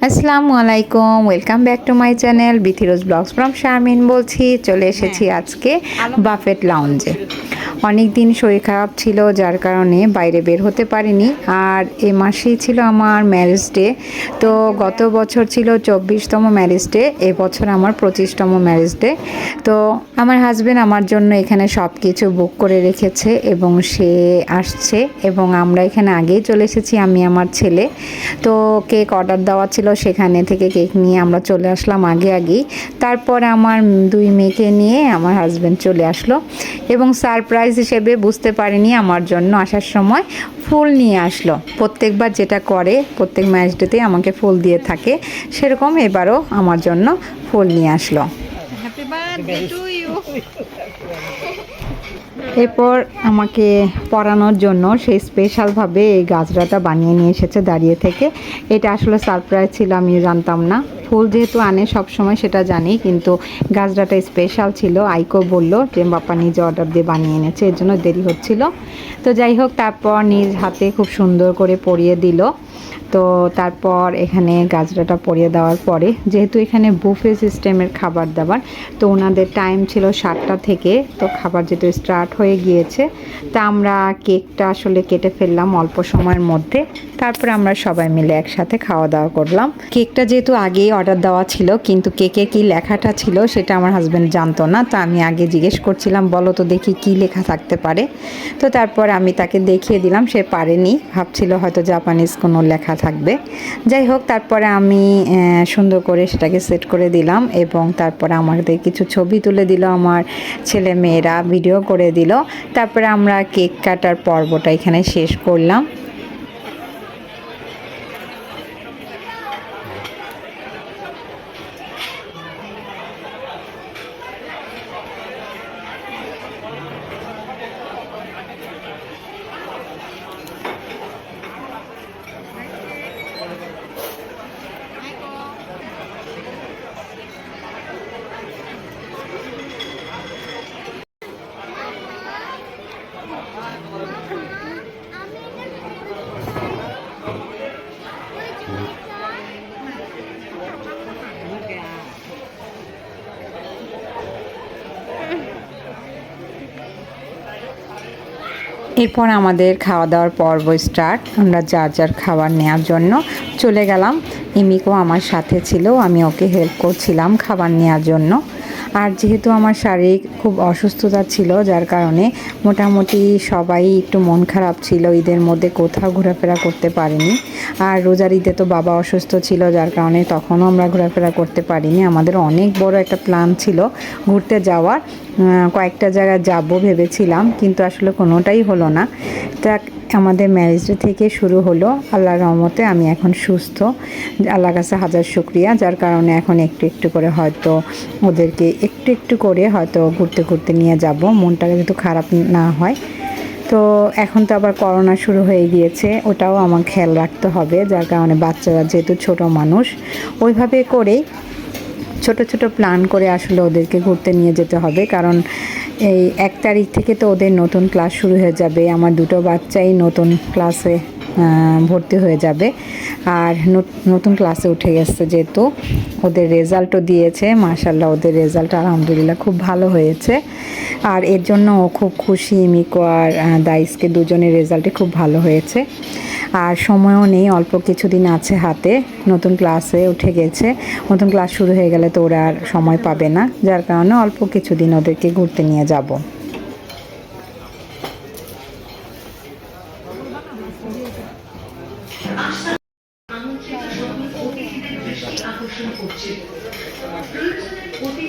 আসসালামু আলাইকুম welcome back to my channel Bithirose blogs from Sharmin বলছি চলে এসেছি আজকে বাফেট লাউঞ্জে অনেক দিন শরীর খারাপ ছিল, যার কারণে বাইরে বের হতে পারিনি। আর এ মাসেই ছিল আমার ম্যারেজ ডে তো গত বছর ছিল চব্বিশতম ম্যারেজ ডে এবছর আমার পঁচিশতম ম্যারেজ ডে তো আমার হাজবেন্ড আমার জন্য এখানে সব কিছু বুক করে রেখেছে এবং সে আসছে এবং আমরা এখানে আগেই চলে এসেছি, আমি, আমার ছেলে। তো কেক অর্ডার দেওয়া ছিল, সেখানে থেকে কেক নিয়ে আমরা চলে আসলাম আগে আগেই। তারপর আমার দুই মেয়েকে নিয়ে আমার হাজব্যান্ড চলে আসলো এবং সারপ্রাইজ হিসেবে বুঝতে পারিনি আমার জন্য। আসার সময় ফুল নিয়ে আসলো। প্রত্যেকবার যেটা করে প্রত্যেক ম্যাচ ডেতে আমাকে ফুল দিয়ে থাকে সেরকম এবারও আমার জন্য ফুল নিয়ে আসলো। এরপর আমাকে পরানোর জন্য সেই স্পেশালভাবে এই গাজরাটা বানিয়ে নিয়ে এসেছে দাঁড়িয়ে থেকে। এটা আসলে সারপ্রাইজ ছিল আমি জানতাম না। ফুল যেহেতু আনে সব সময় সেটা জানি, কিন্তু গাজরাটা স্পেশাল ছিল। আইকো বলল যে বাপ্পা নিজে অর্ডার দিয়ে বানিয়ে এনেছে, এর জন্য দেরি হচ্ছিল। তো যাই হোক, তারপর নিজ হাতে খুব সুন্দর করে পরিয়ে দিল। তো তারপর এখানে গাজরাটা পরিয়ে দেওয়ার পরে, যেহেতু এখানে বুফে সিস্টেমের খাবার দাবার, তো ওনাদের টাইম ছিল সাতটা থেকে, তো খাবার যেহেতু স্টার্ট হয়ে গিয়েছে, তা আমরা কেকটা আসলে কেটে ফেললাম অল্প সময়ের মধ্যে। তারপরে আমরা সবাই মিলে একসাথে খাওয়া দাওয়া করলাম। কেকটা যেহেতু আগেই অর্ডার দেওয়া ছিল, কিন্তু কেকে কি লেখাটা ছিল সেটা আমার হাজব্যান্ড জানতো না, তো আমি আগে জিজ্ঞেস করছিলাম, বলো তো দেখি কি লেখা থাকতে পারে? তো তারপর আমি তাকে দেখিয়ে দিলাম, সে পারেনি, ভাবছিল হয়তো জাপানিজ কোনো লেখা থাকবে। যাই হোক, তারপরে আমি সুন্দর করে সেটাকে সেট করে দিলাম এবং তারপরে আমাদের কিছু ছবি তুলে দিল আমার ছেলে মেয়েরা ভিডিও করে দিল। তারপরে আমরা কেক কাটার পর্বটা এখানে শেষ করলাম। এরপর আমাদের খাওয়া দাওয়ার পর্ব স্টার্ট আমরা যার যার খাবার নেওয়ার জন্য চলে গেলাম। ইমিকো আমার সাথে ছিল, আমি ওকে হেল্প করছিলাম খাবার নেওয়ার জন্য। আর যেহেতু আমার শারীরিক খুব অসুস্থতা ছিল, যার কারণে মোটামুটি সবাই একটু মন খারাপ ছিল, ঈদের মধ্যে কোথাও ঘোরাফেরা করতে পারিনি। আর রোজার ঈদে তো বাবা অসুস্থ ছিল, যার কারণে তখনও আমরা ঘোরাফেরা করতে পারিনি। আমাদের অনেক বড় একটা প্ল্যান ছিল ঘুরতে যাওয়ার। কয়েকটা জায়গায় যাব ভেবেছিলাম, কিন্তু আসলে কোনোটাই হলো না। তা আমাদের ম্যারেজ থেকে শুরু হলো। আল্লাহর রহমতে আমি এখন সুস্থ। আল্লাহর কাছে হাজার শুক্রিয়া, যার কারণে এখন একটু একটু করে হয়তো ওদেরকে একটু একটু করে হয়তো ঘুরতে ঘুরতে নিয়ে যাব। মনটা যেহেতু খারাপ না হয়। তো এখন তো আবার করোনা শুরু হয়ে গিয়েছে, ওটাও আমার খেয়াল রাখতে হবে। যার কারণে বাচ্চারা যেহেতু ছোট মানুষ, ওইভাবে করেই ছোট ছোট প্ল্যান করে আসলে ওদেরকে ঘুরতে নিয়ে যেতে হবে। কারণ এই এক তারিখ থেকে তো ওদের নতুন ক্লাস শুরু হয়ে যাবে। আমার দুটো বাচ্চাই নতুন ক্লাসে ভর্তি হয়ে যাবে। আর নতুন ক্লাসে উঠে গেছে যেহেতু। ওদের রেজাল্টও দিয়েছে মাশাল্লাহ ওদের রেজাল্ট আলহামদুলিল্লাহ খুব ভালো হয়েছে। আর এর জন্য ও খুব খুশি, মিকো আর দাইসকে দুজনের রেজাল্টই খুব ভালো হয়েছে। আর সময়ও নেই, অল্প কিছুদিন আছে হাতে। নতুন ক্লাসে উঠে গেছে। নতুন ক্লাস শুরু হয়ে গেলে তো ওরা আর সময় পাবে না। যার কারণে অল্প কিছুদিন ওদেরকে ঘুরতে নিয়ে যাব। যদি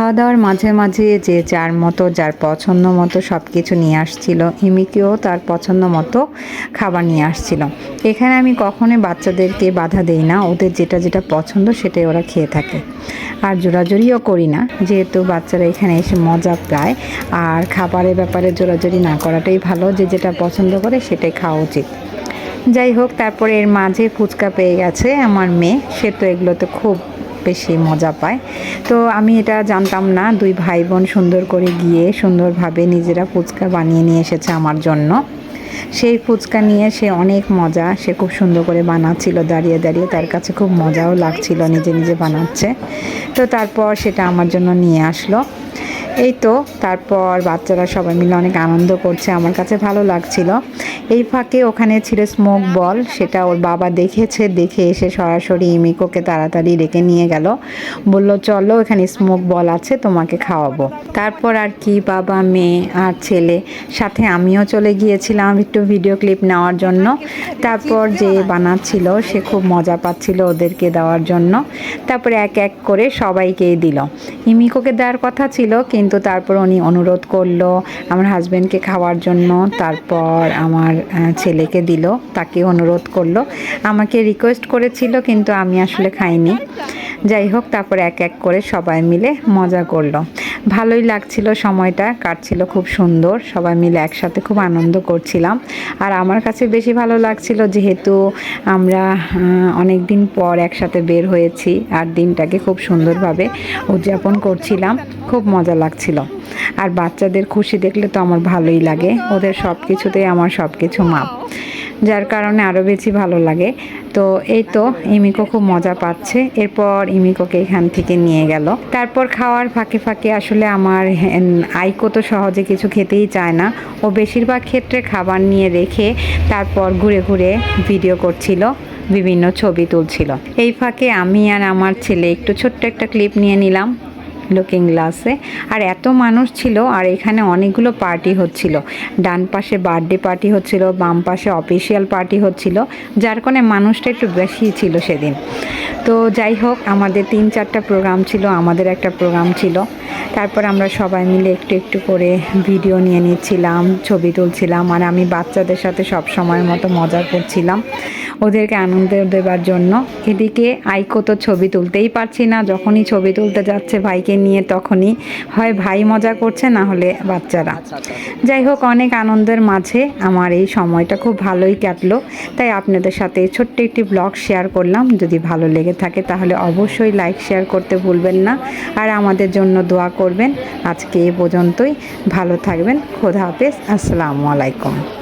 খাওয়া দাওয়ার মাঝে মাঝে যে যার মতো, যার পছন্দ মতো সব কিছু নিয়ে আসছিল, ইমিকেও তার পছন্দ মতো খাবার নিয়ে আসছিল। এখানে আমি কখনোই বাচ্চাদেরকে বাধা দেই না, ওদের যেটা যেটা পছন্দ সেটাই ওরা খেয়ে থাকে। আর জোরাজুরিও করি না, যেহেতু বাচ্চারা এখানে এসে মজা পায়, আর খাবারের ব্যাপারে জোরাজুরি না করাটাই ভালো, যে যেটা পছন্দ করে সেটাই খাওয়া উচিত। যাই হোক, তারপরে এর মাঝে ফুচকা পেয়ে গেছে আমার মেয়ে, সে তো এগুলোতে খুব বেশি মজা পায়। তো আমি এটা জানতাম না, দুই ভাই বোন সুন্দর করে গিয়ে সুন্দরভাবে নিজেরা ফুচকা বানিয়ে নিয়ে এসেছে আমার জন্য। সেই ফুচকা নিয়ে সে অনেক মজা, সে খুব সুন্দর করে বানাচ্ছিল, দাঁড়িয়ে দাঁড়িয়ে তার কাছে খুব মজাও লাগছিল, নিজে নিজে বানাচ্ছে। তো তারপর সেটা আমার জন্য নিয়ে আসলো। এই তো, তারপর বাচ্চারা সবাই মিলে অনেক আনন্দ করছে, আমার কাছে ভালো লাগছিল। এই ফাঁকে ওখানে ছিল স্মোক বল সেটা ওর বাবা দেখেছে, দেখে এসে সরাসরি ইমিকোকে তাড়াতাড়ি ডেকে নিয়ে গেল। বলল, চলো, এখানে স্মোক বল আছে, তোমাকে খাওয়াবো। তারপর আর কি, বাবা, মেয়ে আর ছেলে, সাথে আমিও চলে গিয়েছিলাম একটু ভিডিও ক্লিপ নেওয়ার জন্য। তারপর যে বানাচ্ছিল, সে খুব মজা পাচ্ছিল ওদেরকে দেওয়ার জন্য। তারপরে এক এক করে সবাইকেই দিল। ইমিকোকে দেওয়ার কথা ছিল, কিন্তু তারপর উনি অনুরোধ করল আমার হাজব্যান্ডকে খাওয়ার জন্য। তারপর আমার ছেলেকে দিল, তাকে অনুরোধ করল। আমাকে রিকোয়েস্ট করেছিল কিন্তু আমি আসলে খাইনি। যাই হোক, তারপর এক এক করে সবাই মিলে মজা করল। ভালোই লাগছিল সময়টা, কাটছিল খুব সুন্দর। সবাই মিলে একসাথে খুব আনন্দ করছিলাম। আর আমার কাছে বেশি ভালো লাগছিল যেহেতু আমরা অনেক দিন পর একসাথে বের হয়েছি আর দিনটাকে খুব সুন্দরভাবে উদযাপন করছিলাম। খুব মজা লাগছিল। আর বাচ্চাদের খুশি দেখলে তো আমার ভালোই লাগে। ওদের সব কিছুতেই আমার সব কিছু মাপ। যার কারণে আরও বেশি ভালো লাগে। তো এই তো ইমিকো খুব মজা পাচ্ছে। এরপর ইমিকোকে এখান থেকে নিয়ে গেল। তারপর খাওয়ার ফাঁকে ফাঁকে আসলে আমার আইকো তো সহজে কিছু খেতেই চায় না। ও বেশিরভাগ ক্ষেত্রে খাবার নিয়ে রেখে তারপর ঘুরে ঘুরে ভিডিও করছিল, বিভিন্ন ছবি তুলছিল। এই ফাঁকে আমি আর আমার ছেলে একটু ছোট্ট একটা ক্লিপ নিয়ে নিলাম। লুকিং গ্লাসে আর এত মানুষ ছিল, আর এখানে অনেকগুলো পার্টি হচ্ছিল। ডান পাশে বার্থডে পার্টি হচ্ছিল, বাম পাশে অফিসিয়াল পার্টি হচ্ছিল, যার কারণে মানুষটা একটু বেশি ছিল সেদিন। তো যাই হোক, আমাদের তিন চারটা প্রোগ্রাম ছিল, আমাদের একটা প্রোগ্রাম ছিল। তারপর আমরা সবাই মিলে একটু একটু করে ভিডিও নিয়ে নিচ্ছিলাম, ছবি তুলছিলাম, আর আমি বাচ্চাদের সাথে সব সময়ের মতো মজা করছিলাম ওদেরকে আনন্দ দেওয়ার জন্য। এদিকে আইকো তো ছবি তুলতেই পারছি না, যখনই ছবি তুলতে যাচ্ছে ভাইকে নিয়ে তখনই হয় ভাই মজা করছে, না হলে বাচ্চারা। যাই হোক, অনেক আনন্দের মাঝে আমার এই সময়টা খুব ভালোই কাটলো। তাই আপনাদের সাথে ছোট্ট একটি ব্লগ শেয়ার করলাম। যদি ভালো লেগে থাকে তাহলে অবশ্যই লাইক, শেয়ার করতে ভুলবেন না। আর আমাদের জন্য দোয়া করবেন। আজকে এ পর্যন্তই। ভালো থাকবেন। খোদা হাফেজ। আসসালামু আলাইকুম।